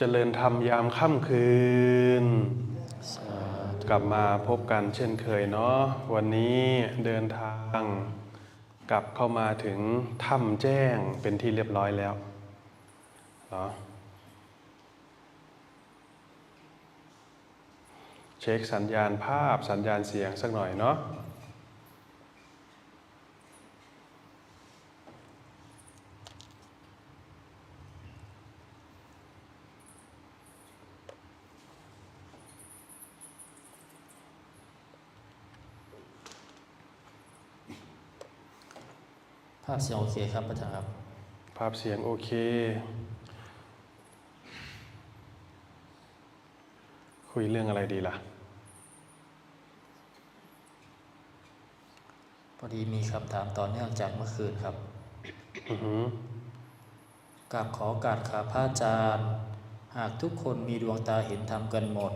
เจริญธรรมยามค่ำคืน กลับมาพบกันเช่นเคยเนาะวันนี้เดินทางกลับเข้ามาถึงถ้ำแจ้งเป็นที่เรียบร้อยแล้วเนาะเช็คสัญญาณภาพสัญญาณเสียงสักหน่อยเนาะาพเสียงโอเคครับอาจารย์ครับ ภาพเสียงโอเค คุยเรื่องอะไรดีล่ะ พอดีมีคำถามต่อเนื่องจากเมื่อคืนครับอือหือกราบขอโอการขาพระอาจารย์ หากทุกคนมีดวงตาเห็นธรรมกันหมด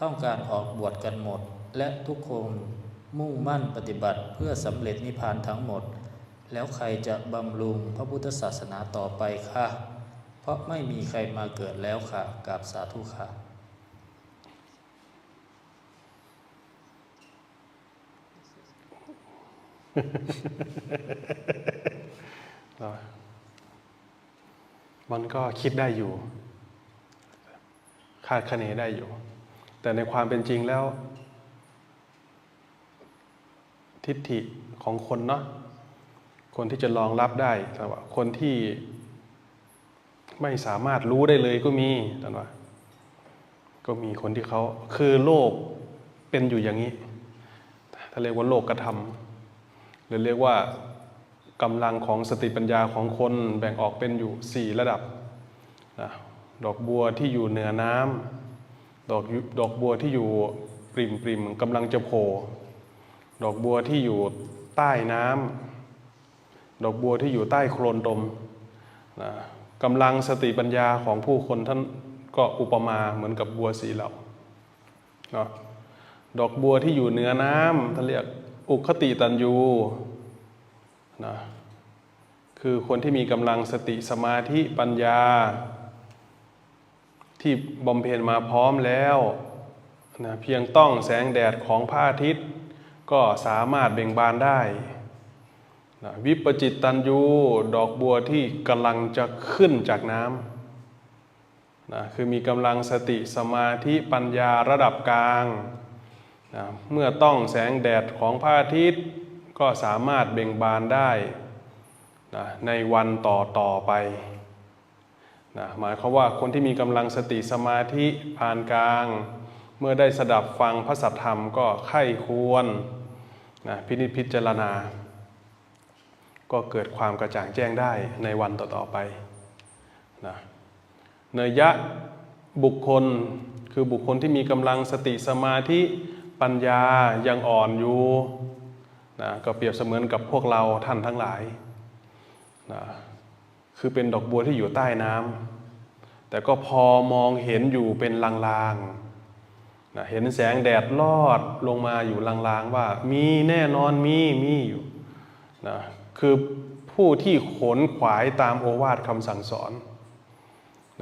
ต้องการออกบวชกันหมด และทุกคน มุ่งมั่นปฏิบัติเพื่อสำเร็จนิพพานทั้งหมด แล้วใครจะบำรุงพระพุทธศาสนาต่อไปคะเพราะไม่มีใครมาเกิดแล้วค่ะกราบสาธุค่ะมันก็คิดได้อยู่ คาดคะเนได้อยู่ แต่ในความเป็นจริงแล้ว ทิฏฐิของคนเนาะคนที่จะรองรับได้แต่ว่าคนที่ไม่สามารถรู้ได้เลยก็มีแต่ว่าก็มีคนที่เขาคือโลกเป็นอยู่อย่างนี้ ถ้าเรียกว่าโลกกระทำหรือเรียกว่ากำลังของสติปัญญาของคนแบ่งออกเป็นอยู่ 4 ระดับนะดอกบัวที่อยู่เหนือน้ำดอกดอกบัวที่อยู่ปริมปริมกำลังจะโผล่ ดอกบัวที่อยู่ใต้น้ำดอกบัวที่อยู่ใต้โคลนตมนะกำลังสติปัญญาของผู้คนท่านก็อุปมาเหมือนกับบัวสีเหล่าเนาะดอกบัวที่อยู่เหนือน้ำท่านเรียกอุคติตันยูนะคือคนที่มีกำลังสติสมาธิปัญญา ที่บำเพ็ญมาพร้อมแล้วนะเพียงต้องแสงแดดของพระอาทิตย์ ก็สามารถเบ่งบานได้นะวิปจิตตันยูดอกบัวที่กำลังจะขึ้นจากน้ำนะคือมีกำลังสติสมาธิปัญญาระดับกลางนะเมื่อต้องแสงแดดของพระอาทิตย์ ก็สามารถเบ่งบานได้นะในวันต่อต่อไปนะหมายความว่าคนที่มีกำลังสติสมาธิพานกลาง เมื่อได้สดับฟังพระสัทธรรมก็ไข้ควรนะพินิจพิจารณา ก็เกิดความกระจ่างแจ้งได้ในวันต่อๆไปนะเนยยะบุคคลคือบุคคลที่มีกำลังสติสมาธิปัญญายังอ่อนอยู่นะก็เปรียบเสมือนกับพวกเราท่านทั้งหลายนะคือเป็นดอกบัวที่อยู่ใต้น้ำแต่ก็พอมองเห็นอยู่เป็นลางๆ นะเห็นแสงแดดลอดลงมาอยู่ลางๆว่า มีแน่นอนมีมีอยู่นะคือผู้ที่ขนขวายตามโอวาทคำสั่งสอน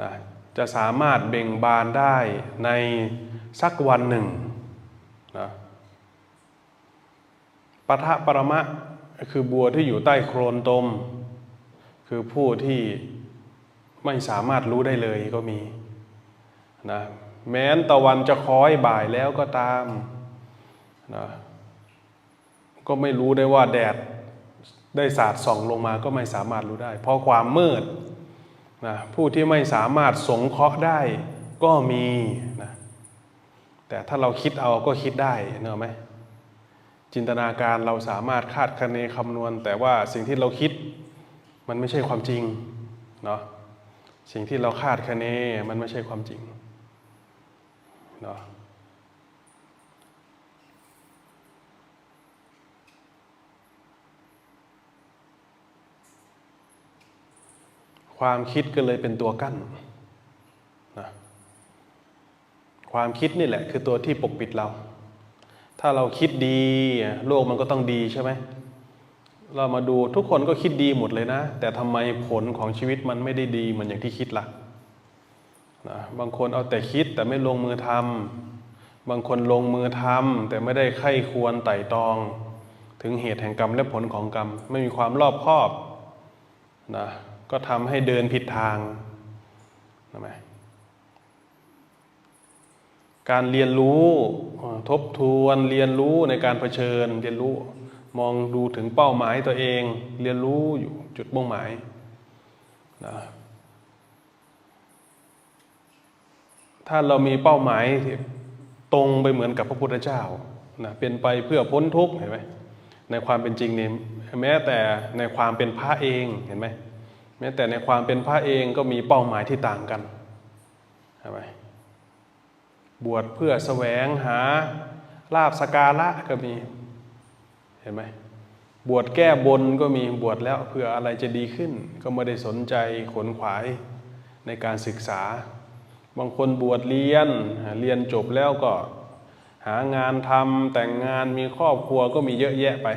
นะจะสามารถเบ่งบานได้ในสักวันหนึ่งนะปะทะปรมะคือบัวที่อยู่ใต้โคลนตม คือผู้ที่ไม่สามารถรู้ได้เลยก็มีนะ แม้นตะวันจะคล้อยบ่ายแล้วก็ตามนะก็ไม่รู้ได้ว่าแดดได้สาดส่องลงมาก็ไม่สามารถรู้ได้ เพราะความมืดนะผู้ที่ไม่สามารถสงเคราะห์ได้ก็มีนะแต่ถ้าเราคิดเอาก็คิดได้เนอะไหมจินตนาการเราสามารถคาดคะเนคำนวณ แต่ว่าสิ่งที่เราคิดมันไม่ใช่ความจริงเนาะสิ่งที่เราคาดคะเนมันไม่ใช่ความจริง เนาะความคิดก็เลยเป็นตัวกั้นนะความคิดนี่แหละ คือตัวที่ปกปิดเรา ถ้าเราคิดดี โลกมันก็ต้องดีใช่ไหม เรามาดูทุกคนก็คิดดีหมดเลยนะ แต่ทำไมผลของชีวิตมันไม่ได้ดีเหมือนอย่างที่คิดล่ะ นะบางคนเอาแต่คิดแต่ไม่ลงมือทำบางคนลงมือทำแต่ไม่ได้ไข้ควรไต่ตอง ถึงเหตุแห่งกรรมและผลของกรรม ไม่มีความรอบคอบนะก็ทำให้เดินผิดทางนะไหมการเรียนรู้ทบทวนเรียนรู้ในการเผชิญ เรียนรู้มองดูถึงเป้าหมายตัวเอง เรียนรู้อยู่จุดมุ่งหมายนะ ถ้าเรามีเป้าหมายที่ตรงไปเหมือนกับพระพุทธเจ้านะเป็นไปเพื่อพ้นทุกข์เห็นไหมในความเป็นจริงนี่แม้แต่ในความเป็นพระเองเห็นไหมแม้แต่ในความเป็นพระเองก็มีเป้าหมายที่ต่างกันเห็นไหมบวชเพื่อแสวงหาลาบสการะก็มีเห็นไหมบวชแก้บนก็มีบวชแล้วเพื่ออะไรจะดีขึ้น ก็ไม่ได้สนใจขนขวายในการศึกษา บางคนบวชเรียน เรียนจบแล้วก็หางานทำแต่งงานมีครอบครัวก็มีเยอะแยะไป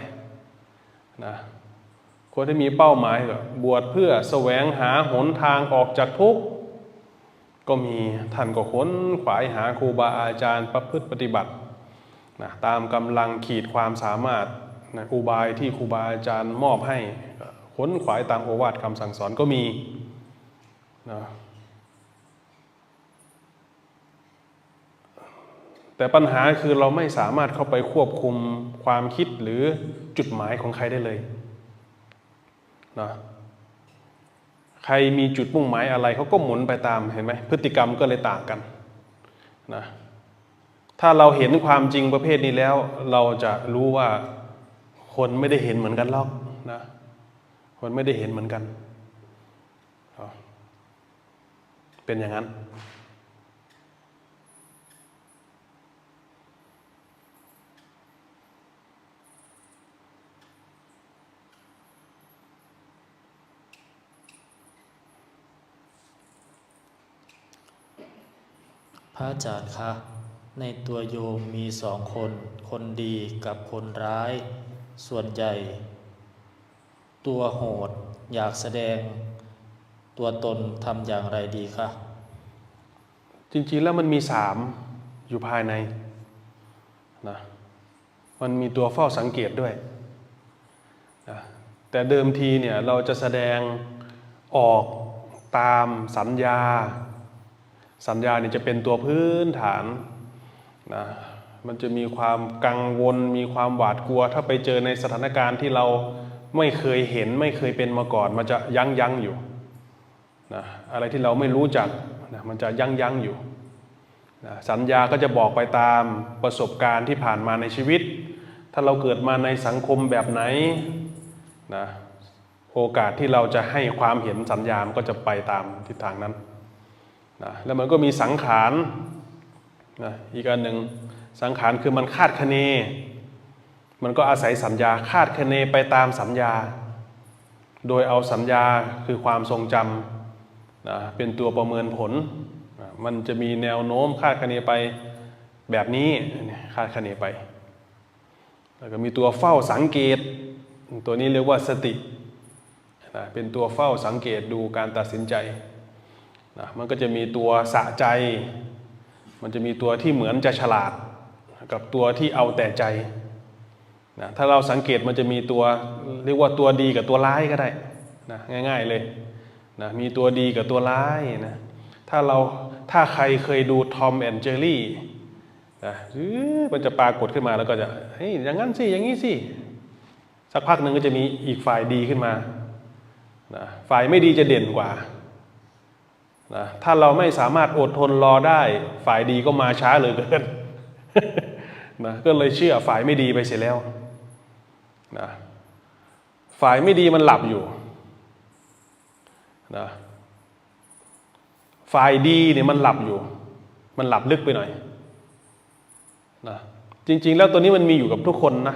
นะคนที่มีเป้าหมายก็บวชเพื่อแสวงหาหนทางออกจากทุกข์ก็มีท่านก็ค้นขวายหาครูบาอาจารย์ประพฤติปฏิบัตินะตามกำลังขีดความสามารถนะอุบายที่ครูบาอาจารย์มอบให้ค้นขวายตามโอวาทคำสั่งสอนก็มีนะ แต่ปัญหาคือเราไม่สามารถเข้าไปควบคุมความคิดหรือจุดหมายของใครได้เลยนะใครมีจุดมุ่งหมายอะไรเขาก็หมุนไปตามเห็นไหมพฤติกรรมก็เลยต่างกันนะถ้าเราเห็นความจริงประเภทนี้แล้ว เราจะรู้ว่าคนไม่ได้เห็นเหมือนกันหรอกนะคนไม่ได้เห็นเหมือนกัน เป็นอย่างนั้น พระอาจารย์คะ ในตัวโยมมีสองคน คนดีกับคนร้าย ส่วนใหญ่ ตัวโหดอยากแสดง ตัวตนทำอย่างไรดีคะ จริงๆแล้วมันมีสามอยู่ภายในนะมันมีตัวเฝ้าสังเกตด้วยนะแต่เดิมทีเนี่ยเราจะแสดงออกตามสัญญา สัญญาเนี่ยจะเป็นตัวพื้นฐานนะมันจะมีความกังวล มีความหวาดกลัว ถ้าไปเจอในสถานการณ์ที่เราไม่เคยเห็นไม่เคยเป็นมาก่อน มันจะยั้งยั้งอยู่นะอะไรที่เราไม่รู้จักนะมันจะยั้งยั้งอยู่นะสัญญาก็จะบอกไปตามประสบการณ์ที่ผ่านมาในชีวิต ถ้าเราเกิดมาในสังคมแบบไหนนะโอกาสที่เราจะให้ความเห็นสัญญามันก็จะไปตามทิศทางนั้น นะแล้วมันก็มีสังขารนะอีกอันหนึ่งสังขารคือมันคาดคะเน มันก็อาศัยสัญญาคาดคะเนไปตามสัญญา โดยเอาสัญญาคือความทรงจำนะเป็นตัวประเมินผลนะมันจะมีแนวโน้มคาดคะเนไปแบบนี้คาดคะเนไปแล้วก็มีตัวเฝ้าสังเกต ตัวนี้เรียกว่าสตินะเป็นตัวเฝ้าสังเกตดูการตัดสินใจ นะมันก็จะมีตัวสะใจ มันจะมีตัวที่เหมือนจะฉลาด กับตัวที่เอาแต่ใจนะถ้าเราสังเกตมันจะมีตัวเรียกว่าตัวดีกับตัวร้ายก็ได้นะง่าย ๆเลยนะมีตัวดีกับตัวร้ายนะถ้าเราถ้าใครเคยดูทอมแอนเจอรี่นะมันจะปรากฏขึ้นมาแล้วก็จะเฮ้ยอย่างนั้นสิอย่างนี้สิสักพักหนึ่งก็จะมีอีกฝ่ายดีขึ้นมานะฝ่ายไม่ดีจะเด่นกว่า นะถ้าเราไม่สามารถอดทนรอได้ฝ่ายดีก็มาช้าเหลือเกินนะก็เลยเชื่อฝ่ายไม่ดีไปเสียแล้วนะฝ่ายไม่ดีมันหลับอยู่นะฝ่ายดีเนี่ยมันหลับอยู่ มันหลับลึกไปหน่อยนะจริง ๆ แล้วตัวนี้มันมีอยู่กับทุกคนนะ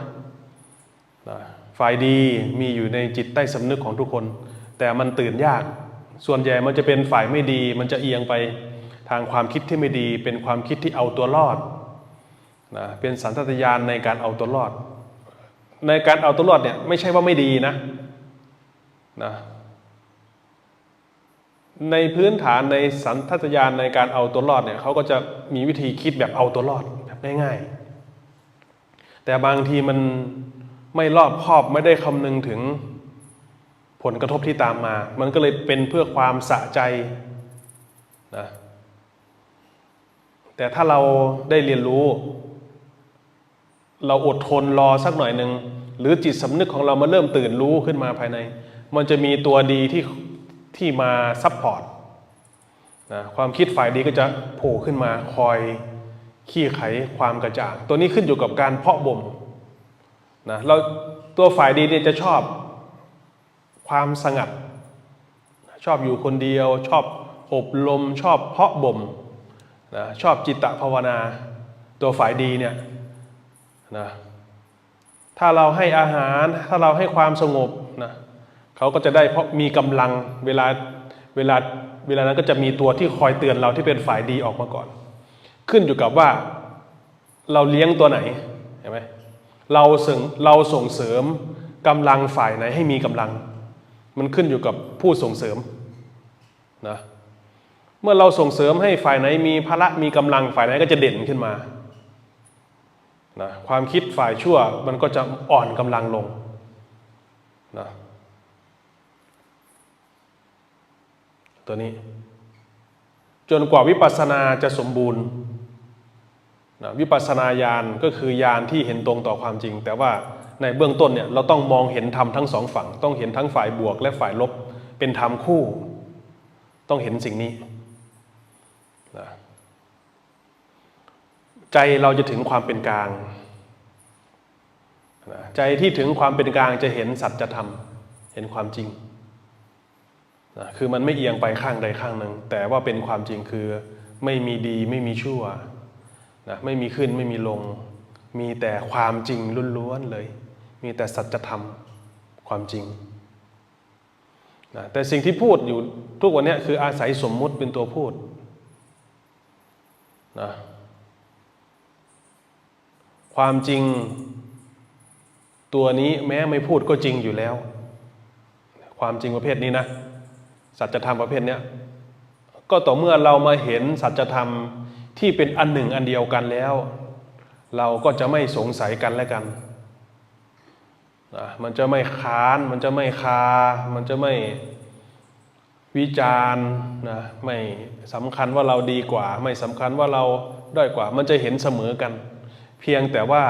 นะฝ่ายดีมีอยู่ในจิตใต้สำนึกของทุกคน แต่มันตื่นยาก ส่วนใหญ่มันจะเป็นฝ่ายไม่ดี มันจะเอียงไปทางความคิดที่ไม่ดี เป็นความคิดที่เอาตัวรอดนะเป็นสันทัตญาณในการเอาตัวรอด ในการเอาตัวรอดเนี่ยไม่ใช่ว่าไม่ดีนะนะในพื้นฐานในสันทัตยานในการเอาตัวรอดเนี่ยเขาก็จะมีวิธีคิดแบบเอาตัวรอดแบบง่ายๆ แต่บางทีมันไม่รอบคอบไม่ได้คำนึงถึง ผลกระทบที่ตามมา มันก็เลยเป็นเพื่อความสะใจนะแต่ถ้าเราได้เรียนรู้ เราอดทนรอสักหน่อยหนึ่งหรือจิตสำนึกของเรามาเริ่มตื่นรู้ขึ้นมาภายใน มันจะมีตัวดีที่ที่มาซับพอร์ตนะความคิดฝ่ายดีก็จะโผล่ขึ้นมาคอยขี้ไขความกระจ่าง ตัวนี้ขึ้นอยู่กับการเพาะบ่มนะเราตัวฝ่ายดีเนี่ยจะชอบ ความสงัด ชอบอยู่คนเดียว ชอบอบรมชอบเพาะบ่มนะชอบจิตตภาวนา ตัวฝ่ายดีเนี่ยนะถ้าเราให้อาหารถ้าเราให้ความสงบนะเขาก็จะได้เพราะมีกำลังเวลาเวลาเวลานั้นก็จะมีตัวที่คอยเตือนเราที่เป็นฝ่ายดีออกมาก่อน ขึ้นอยู่กับว่าเราเลี้ยงตัวไหนเห็นไหมเราส่งเราส่งเสริมกำลังฝ่ายไหนให้มีกำลัง มันขึ้นอยู่กับผู้ส่งเสริมนะเมื่อเราส่งเสริมให้ฝ่ายไหนมีพละมีกำลังฝ่ายไหนก็จะเด่นขึ้นมานะความคิดฝ่ายชั่วมันก็จะอ่อนกำลังลงนะตัวนี้ จนกว่าวิปัสสนาจะสมบูรณ์นะวิปัสสนาญาณก็คือญาณที่เห็นตรงต่อความจริง แต่ว่า ในเบื้องต้นเนี่ยเราต้องมองเห็นธรรมทั้งสองฝั่ง ต้องเห็นทั้งฝ่ายบวกและฝ่ายลบเป็นธรรมคู่ ต้องเห็นสิ่งนี้นะใจเราจะถึงความเป็นกลางนะใจที่ถึงความเป็นกลางจะเห็นสัจธรรมเห็นความจริงนะคือมันไม่เอียงไปข้างใดข้างหนึ่งแต่ว่าเป็นความจริงคือไม่มีดีไม่มีชั่วนะไม่มีขึ้นไม่มีลง มีแต่ความจริงล้วนๆเลย มีแต่สัจธรรมความจริงนะแต่สิ่งที่พูดอยู่ทุกวันนี้คืออาศัยสมมุติเป็นตัวพูดนะความจริงตัวนี้แม้ไม่พูดก็จริงอยู่แล้ว ความจริงประเภทนี้นะ สัจธรรมประเภทนี้ก็ต่อเมื่อเรามาเห็นสัจธรรมที่เป็นอันหนึ่งอันเดียวกันแล้ว เราก็จะไม่สงสัยกันและกัน นะมันจะไม่ค้าน มันจะไม่คา มันจะไม่วิจารณ์นะไม่สำคัญว่าเราดีกว่า ไม่สำคัญว่าเราด้อยกว่า มันจะเห็นเสมอกัน เพียงแต่ว่า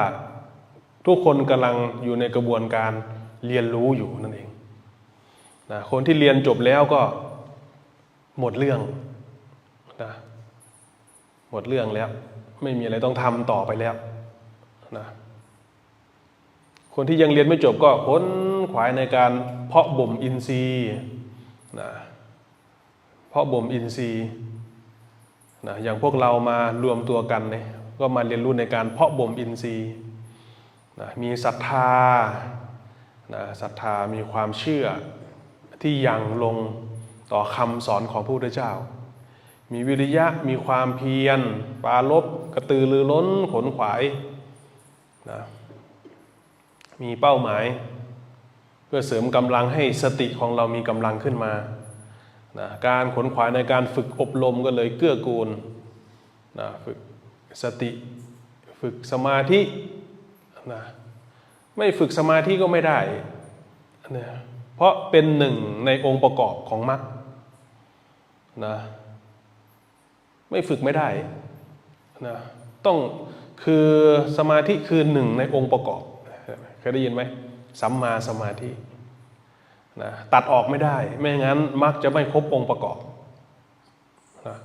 ทุกคนกำลังอยู่ในกระบวนการเรียนรู้อยู่นั่นเองนะคนที่เรียนจบแล้วก็หมดเรื่องนะหมดเรื่องแล้ว ไม่มีอะไรต้องทำต่อไปแล้วนะ คนที่ยังเรียนไม่จบก็ค้นขวายในการเพาะบ่มอินทรีย์นะเพาะบ่มอินทรีย์นะอย่างพวกเรามารวมตัวกันเนี่ยก็มาเรียนรู้ในการเพาะบ่มอินทรีย์นะมีศรัทธานะศรัทธามีความเชื่อที่ยังลงต่อคำสอนของพระพุทธเจ้า มีวิริยะมีความเพียรปาลบกระตือรือร้นขนขวายนะ มีเป้าหมาย เพื่อเสริมกำลังให้สติของเรามีกำลังขึ้นมานะการขนขวายในการฝึกอบรมก็เลยเกื้อกูลนะฝึกสติ ฝึกสมาธินะไม่ฝึกสมาธิก็ไม่ได้นะเพราะเป็นหนึ่งในองค์ประกอบของมรรคนะไม่ฝึกไม่ได้นะต้องคือสมาธิคือหนึ่งในองค์ประกอบ เคยได้ยินไหมสัมมาสมาธินะตัดออกไม่ได้ ไม่งั้นมักจะไม่ครบองค์ประกอบนะ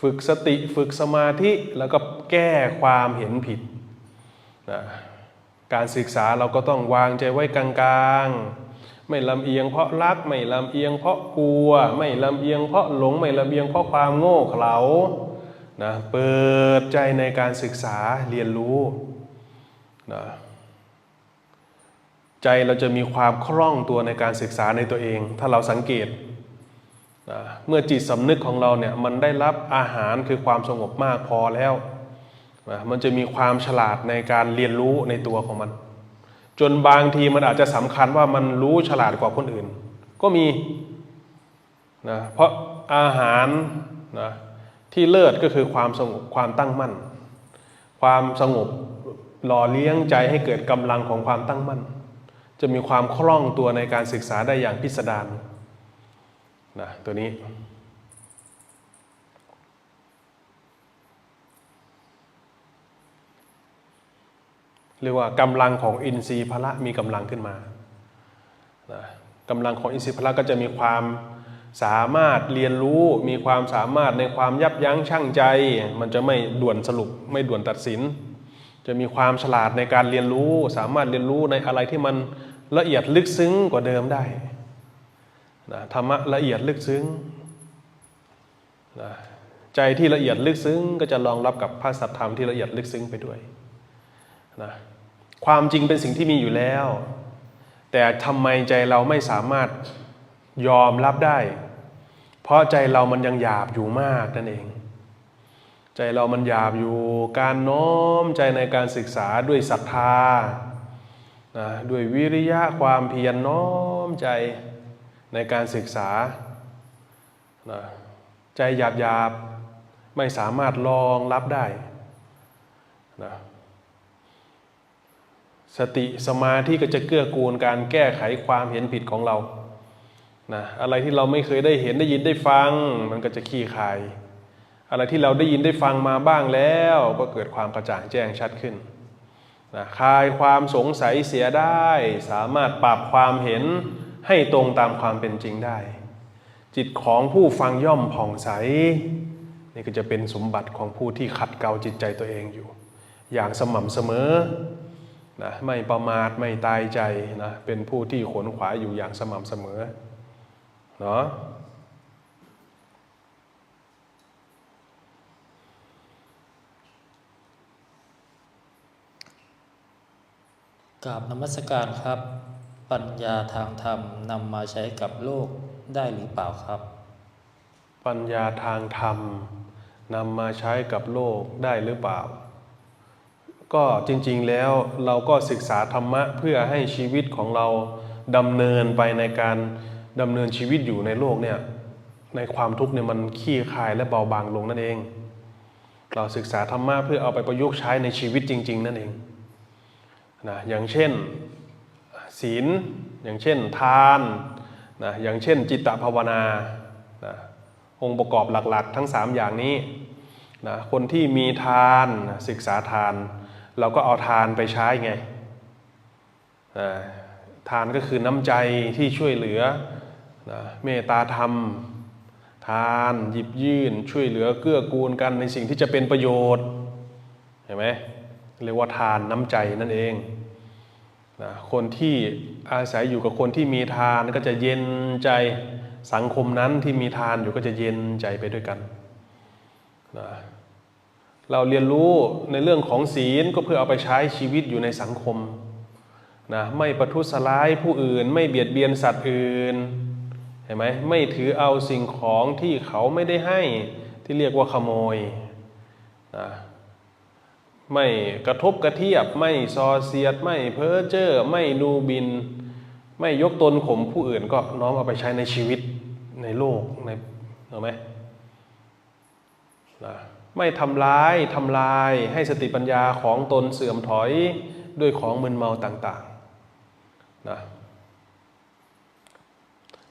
ฝึกสติฝึกสมาธิแล้วก็แก้ความเห็นผิดนะการศึกษาเราก็ต้องวางใจไว้กลางๆ ไม่ลำเอียงเพราะรัก ไม่ลำเอียงเพราะกลัว ไม่ลำเอียงเพราะหลง ไม่ลำเอียงเพราะความโง่เขลานะเปิดใจในการศึกษาเรียนรู้นะ ใจเราจะมีความคล่องตัวในการศึกษาในตัวเอง ถ้าเราสังเกตนะเมื่อจิตสำนึกของเราเนี่ยมันได้รับอาหารคือความสงบมากพอแล้วนะมันจะมีความฉลาดในการเรียนรู้ในตัวของมัน จนบางทีมันอาจจะสำคัญว่ามันรู้ฉลาดกว่าคนอื่น ก็มีนะเพราะอาหารนะที่เลิศก็คือความสงบความตั้งมั่น ความสงบหล่อเลี้ยงใจให้เกิดกำลังของความตั้งมั่น จะมีความคล่องตัวในการศึกษาได้อย่างพิสดารนะตัวนี้ เรียกว่ากำลังของอินทรีย์พละมีกำลังขึ้นมานะกำลังของอินทรีย์พละก็จะมีความสามารถเรียนรู้มีความสามารถในความยับยั้งชั่งใจ มันจะไม่ด่วนสรุปไม่ด่วนตัดสิน จะมีความฉลาดในการเรียนรู้ สามารถเรียนรู้ในอะไรที่มันละเอียดลึกซึ้งกว่าเดิมได้นะธรรมะละเอียดลึกซึ้งนะใจที่ละเอียดลึกซึ้ง ก็จะรองรับกับพระสัทธรรมที่ละเอียดลึกซึ้งไปด้วยนะความจริงเป็นสิ่งที่มีอยู่แล้ว แต่ทำไมใจเราไม่สามารถยอมรับได้ เพราะใจเรามันยังหยาบอยู่มากนั่นเอง ใจเรามันหยาบอยู่ การน้อมใจในการศึกษาด้วยศรัทธานะด้วยวิริยะความเพียรน้อมใจในการศึกษานะใจหยาบหยาบไม่สามารถรองรับได้นะสติสมาธิก็จะเกื้อกูลการแก้ไขความเห็นผิดของเรานะอะไรที่เราไม่เคยได้เห็นได้ยินได้ฟัง มันก็จะขี้คาย อะไรที่เราได้ยินได้ฟังมาบ้างแล้วก็เกิดความกระจ่างแจ้งชัดขึ้นนะคลายความสงสัยเสียได้ สามารถปรับความเห็นให้ตรงตามความเป็นจริงได้ จิตของผู้ฟังย่อมผ่องใส นี่ก็จะเป็นสมบัติของผู้ที่ขัดเกลาจิตใจตัวเองอยู่ อย่างสม่ำเสมอนะไม่ประมาทไม่ตายใจนะเป็นผู้ที่ขนขวายอยู่อย่างสม่ำเสมอเนาะ กราบนมัสการครับ ปัญญาทางธรรมนำมาใช้กับโลกได้หรือเปล่าครับ ปัญญาทางธรรมนำมาใช้กับโลกได้หรือเปล่า ก็จริงๆแล้วเราก็ศึกษาธรรมะเพื่อให้ชีวิตของเราดำเนินไปในการดำเนินชีวิตอยู่ในโลกเนี่ยในความทุกข์เนี่ยมันขี้คายและเบาบางลงนั่นเอง เราศึกษาธรรมะเพื่อเอาไปประยุกต์ใช้ในชีวิตจริง ๆ นั่นเอง นะอย่างเช่นศีลอย่างเช่นทานนะอย่างเช่นจิตตภาวนานะองค์ประกอบหลักๆ ทั้ง 3 อย่างนี้นะคนที่มีทานศึกษาทาน เราก็เอาทานไปใช้ไงนะทานก็คือน้ำใจที่ช่วยเหลือนะเมตตาธรรม ทานหยิบยื่น ช่วยเหลือเกื้อกูลกันในสิ่งที่จะเป็นประโยชน์เห็นไหมเรียกว่าทานน้ำใจนั่นเอง นะคนที่อาศัยอยู่กับคนที่มีทานก็จะเย็นใจสังคมนั้นที่มีทานอยู่ก็จะเย็นใจไปด้วยกันนะเราเรียนรู้ในเรื่องของศีลก็เพื่อเอาไปใช้ชีวิตอยู่ในสังคมนะไม่ประทุษร้ายผู้อื่น ไม่เบียดเบียนสัตว์อื่นเห็นไหมไม่ถือเอาสิ่งของที่เขาไม่ได้ให้ที่เรียกว่าขโมยนะ ไม่กระทบกระเทียบ ไม่ซอเสียด ไม่เพ้อเจ้อไม่ดูบิน ไม่ยกตนข่มผู้อื่นก็น้อมเอาไปใช้ในชีวิตในโลกในเห็นไหมนะไม่ทำร้ายทำลายให้สติปัญญาของตนเสื่อมถอยด้วยของมึนเมาต่างๆนะ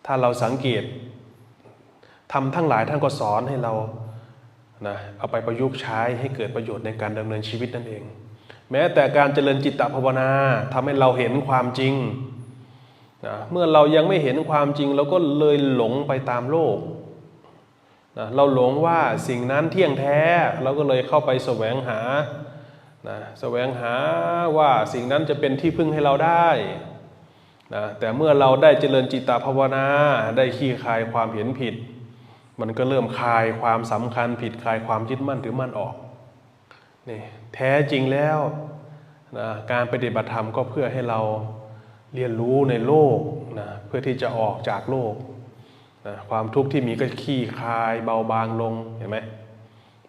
ถ้าเราสังเกตทำทั้งหลายท่านก็สอนให้เรา นะเอาไปประยุกต์ใช้ให้เกิดประโยชน์ในการดำเนินชีวิตนั่นเอง แม้แต่การเจริญจิตตภาวนาทำให้เราเห็นความจริงนะเมื่อเรายังไม่เห็นความจริงเราก็เลยหลงไปตามโลกนะเราหลงว่าสิ่งนั้นเที่ยงแท้เราก็เลยเข้าไปแสวงหานะแสวงหาว่าสิ่งนั้นจะเป็นที่พึ่งให้เราได้นะแต่เมื่อเราได้เจริญจิตตภาวนาได้ขี้คายความเห็นผิด มันก็เริ่มคลายความสำคัญผิดคลายความยึดมั่นถือมั่นออกนี่แท้จริงแล้วนะการปฏิบัติธรรมก็เพื่อให้เราเรียนรู้ในโลกนะเพื่อที่จะออกจากโลกนะความทุกข์ที่มีก็ขี้คลายเบาบางลงเห็นไหม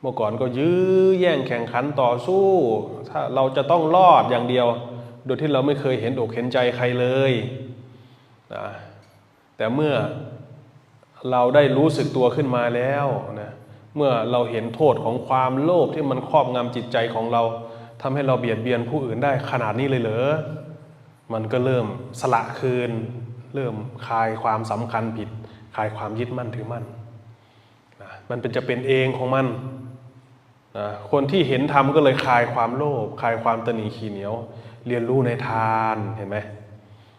เมื่อก่อนก็ยื้อแย่งแข่งขันต่อสู้ ถ้าเราจะต้องรอดอย่างเดียว โดยที่เราไม่เคยเห็นอกเห็นใจใครเลยนะแต่เมื่อ เราได้รู้สึกตัวขึ้นมาแล้วนะเมื่อเราเห็นโทษของความโลภที่มันครอบงำจิตใจของเราทำให้เราเบียดเบียนผู้อื่นได้ขนาดนี้เลยเหรอมันก็เริ่มสละคืน เริ่มคลายความสำคัญผิดคลายความยึดมั่นถือมั่นนะมันเป็นจะเป็นเองของมันนะคนที่เห็นธรรมก็เลยคลายความโลภคลายความตนีขี้เหนียว เรียนรู้ในทานเห็นไหม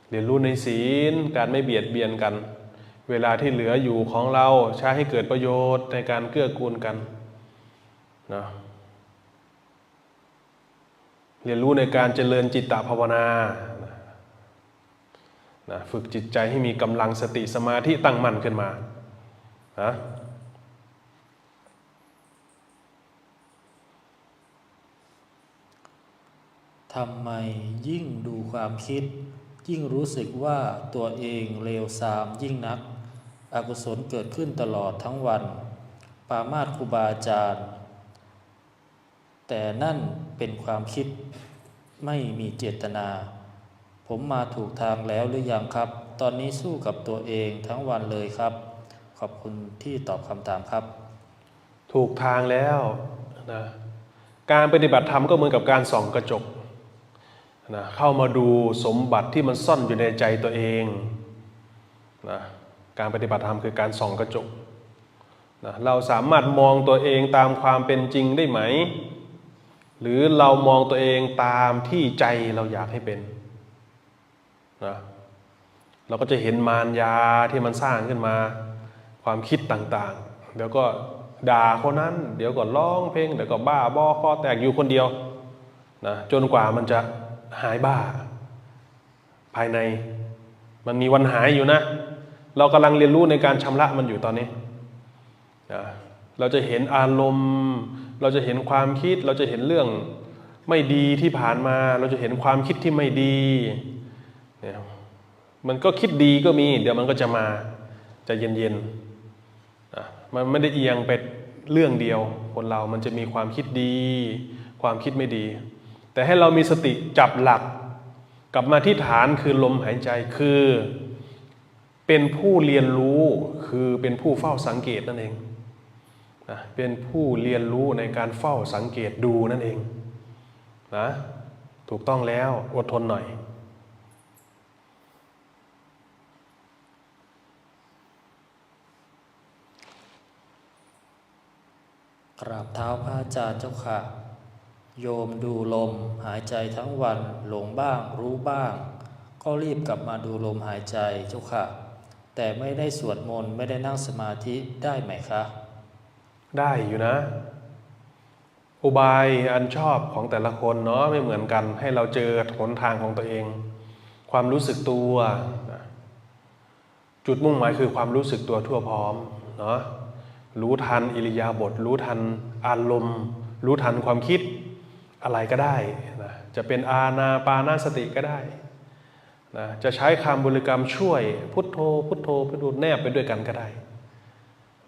เรียนรู้ในศีลการไม่เบียดเบียนกัน เวลาที่เหลืออยู่ของเราใช้ให้เกิดประโยชน์ในการเกื้อกูลกันนะเรียนรู้ในการเจริญจิตตภาวนานะฝึกจิตใจให้มีกำลังสติสมาธิตั้งมั่นขึ้นมานะทำไมยิ่งดูความคิด ยิ่งรู้สึกว่าตัวเองเลวทรามยิ่งนัก อกุศลเกิดขึ้นตลอดทั้งวัน ปามาสครูบาอาจารย์ แต่นั่นเป็นความคิดไม่มีเจตนา ผมมาถูกทางแล้วหรือยังครับ ตอนนี้สู้กับตัวเองทั้งวันเลยครับ ขอบคุณที่ตอบคำถามครับ ถูกทางแล้วนะการปฏิบัติธรรมก็เหมือนกับการส่องกระจกนะเข้ามาดูสมบัติที่มันซ่อนอยู่ในใจตัวเองนะ การปฏิบัติธรรมคือการส่องกระจกนะเราสามารถมองตัวเองตามความเป็นจริงได้ไหม หรือเรามองตัวเองตามที่ใจเราอยากให้เป็นนะเราก็จะเห็นมารยาที่มันสร้างขึ้นมา ความคิดต่างๆ เดี๋ยวก็ด่าคนนั้น เดี๋ยวก็ร้องเพลงเดี๋ยวก็บ้าบอคอแตกอยู่คนเดียวนะจนกว่ามันจะหายบ้า ภายในมันมีวันหายอยู่นะ เรากำลังเรียนรู้ในการชำระมันอยู่ตอนนี้นะเราจะเห็นอารมณ์ เราจะเห็นความคิด เราจะเห็นเรื่องไม่ดีที่ผ่านมา เราจะเห็นความคิดที่ไม่ดีเนี่ยมันก็คิดดีก็มี เดี๋ยวมันก็จะมาจะเย็นๆอะมันไม่ได้เอียงไปเรื่องเดียว คนเรามันจะมีความคิดดี ความคิดไม่ดี แต่ให้เรามีสติจับหลัก กลับมาที่ฐานคือลมหายใจคือ เป็นผู้เรียนรู้คือเป็นผู้เฝ้าสังเกตนั่นเองนะเป็นผู้เรียนรู้ในการเฝ้าสังเกตดูนั่นเองนะถูกต้องแล้วอดทนหน่อยกราบเท้าพระอาจารย์เจ้าค่ะ โยมดูลมหายใจทั้งวันหลงบ้างรู้บ้าง ก็รีบกลับมาดูลมหายใจเจ้าค่ะ แต่ไม่ได้สวดมนต์ไม่ได้นั่งสมาธิได้ไหมคะ ได้อยู่นะ อุบายอันชอบของแต่ละคนเนาะไม่เหมือนกัน ให้เราเจอหนทางของตัวเอง ความรู้สึกตัว จุดมุ่งหมายคือความรู้สึกตัวทั่วพร้อมเนาะรู้ทันอิริยาบถรู้ทันอารมณ์ รู้ทันความคิดอะไรก็ได้นะจะเป็นอาณาปานาสติก็ได้ นะจะใช้คำบริกรรมช่วย พุทโธ พุทโธพุทโธแนบไปด้วยกันก็ได้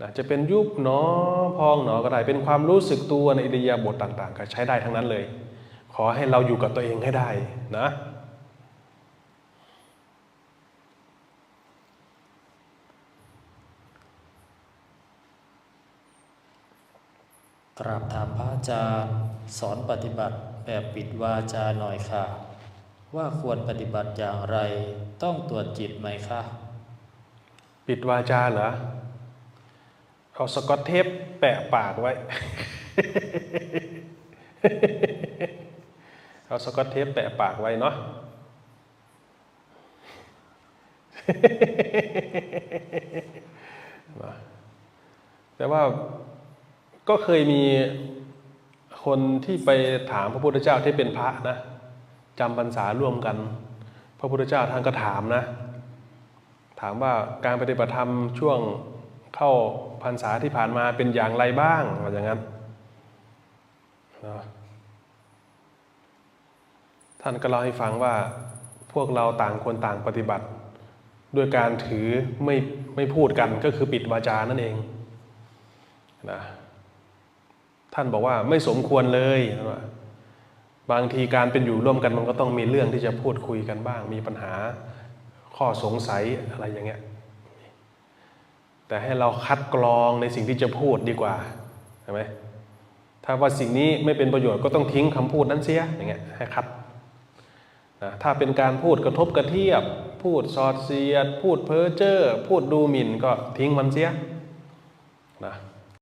นะจะเป็นยุบหนอพองหนอก็ได้ เป็นความรู้สึกตัวในอิริยาบถต่างๆ ก็ใช้ได้ทั้งนั้นเลย ขอให้เราอยู่กับตัวเองให้ได้นะกราบถามพระอาจารย์ สอนปฏิบัติแบบปิดวาจาหน่อยค่ะ ว่าควรปฏิบัติอย่างไร ต้องตรวจจิตไหมคะ ปิดวาจาเหรอ เอาสกอตเทปแปะปากไว้ เอาสกอตเทปแปะปากไว้เนาะแต่ว่าก็เคยมีคนที่ไปถามพระพุทธเจ้าที่เป็นพระนะ จำพรรษาร่วมกัน พระพุทธเจ้าท่านก็ถามนะ ถามว่าการปฏิบัติธรรมช่วงเข้าพรรษาที่ผ่านมาเป็นอย่างไรบ้างว่าอย่างนั้นนะท่านก็เล่าให้ฟังว่าพวกเราต่างคนต่างปฏิบัติ ด้วยการถือไม่ไม่พูดกันก็คือปิดวาจานั่นเองนะท่านบอกว่าไม่สมควรเลยว่า บางทีการเป็นอยู่ร่วมกันมันก็ต้องมีเรื่องที่จะพูดคุยกันบ้าง มีปัญหาข้อสงสัยอะไรอย่างเงี้ยแต่ให้เราคัดกรองในสิ่งที่จะพูดดีกว่าใช่ไหมถ้าว่าสิ่งนี้ไม่เป็นประโยชน์ก็ต้องทิ้งคำพูดนั้นเสียอย่างเงี้ยให้คัดนะถ้าเป็นการพูดกระทบกระเทียบ พูดสอดเสียด พูดเพ้อเจ้อพูดดูหมิ่นก็ทิ้งมันเสียนะ